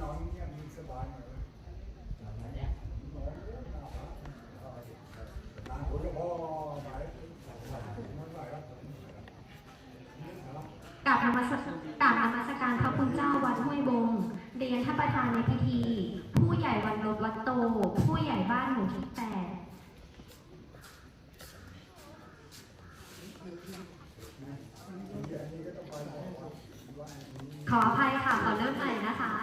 น้องเนี่ยมีสบายอยไหมาสกลับอมามสกาบมัสการพระคุณเจ้าวัดห้วยบง เรียนท่านประธานในพิธี ผู้ใหญ่วันลบวัดโต ผู้ใหญ่บ้านหมู่ที่แปดขออภัยค่ะ ขอเริ่มใหม่นะคะ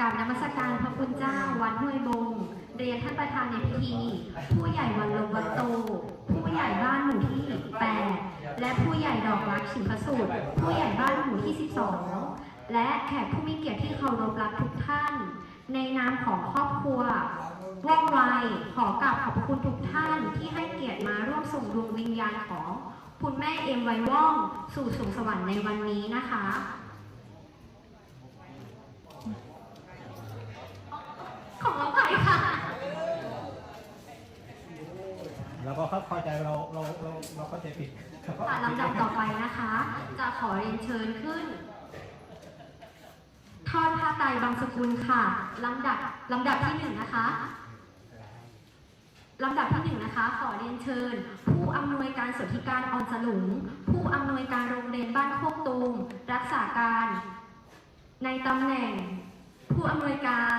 กราบนมัสการพระคุณเจ้าวัดห้วยบง เรียนท่านประธานในพิธี ผู้ใหญ่วันลงวัดโต ผู้ใหญ่บ้านหมู่ที่8และผู้ใหญ่ดอกรักฉิมพสูตรผู้ใหญ่บ้านหมู่ที่ 12 และแขกผู้มีเกียรติที่เคารพรักทุกท่าน ในนามของครอบครัวว่องไวขอกราบขอบคุณทุกท่านที่ให้เกียรติมาร่วมส่งดวงวิญญาณของ คุณแม่เอ็มไวว่องสู่สวงสวรรค์ในวันนี้นะคะ แล้วก็เข้าใจเราเราเราเราเข้าใจผิดค่ะลำดับต่อไปนะคะ จะขอเรียนเชิญขึ้นทอดผ้าไตรบางสกุลค่ะลำดับลำดับที่หนึ่งนะคะลำดับที่หนึ่งนะคะ ขอเรียนเชิญ ผู้อำนวยการส่วนที่การออนสลุง ผู้อำนวยการโรงเรียนบ้านโคกตูมรักษาการ ในตำแหน่ง ผู้อำนวยการ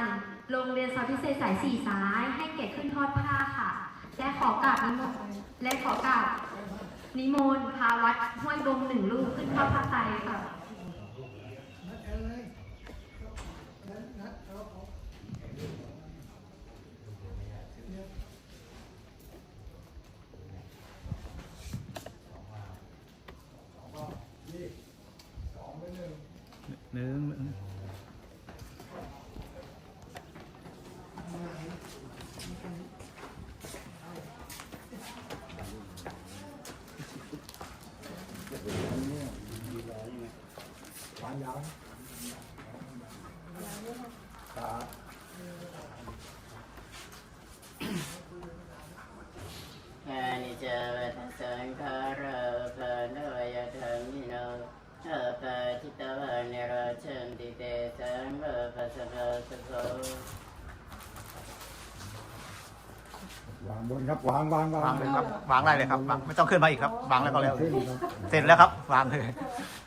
โรงเรียนสอนพิเศษสายสี่สาย ให้เกียรติขึ้นทอดผ้าค่ะ และขอกราบนิมนต์และขอกราบนิมนต์พาวัดห้วยบงหนึ่งลูกขึ้นทอดผ้าไตรค่ะหนึ่ง อานิจจวัฏสังขาราปานวยธรรมิโนอาปาทิตวานิโรชันติเตสังเวปัสสะภะสะโสวางบนครับวางวางวางเลยครับวางได้เลยครับวางไม่ต้องขึ้นมาอีกครับ วางแล้วก็แล้ว ขึ้นครับ เสร็จแล้วครับ วางเลยอ่า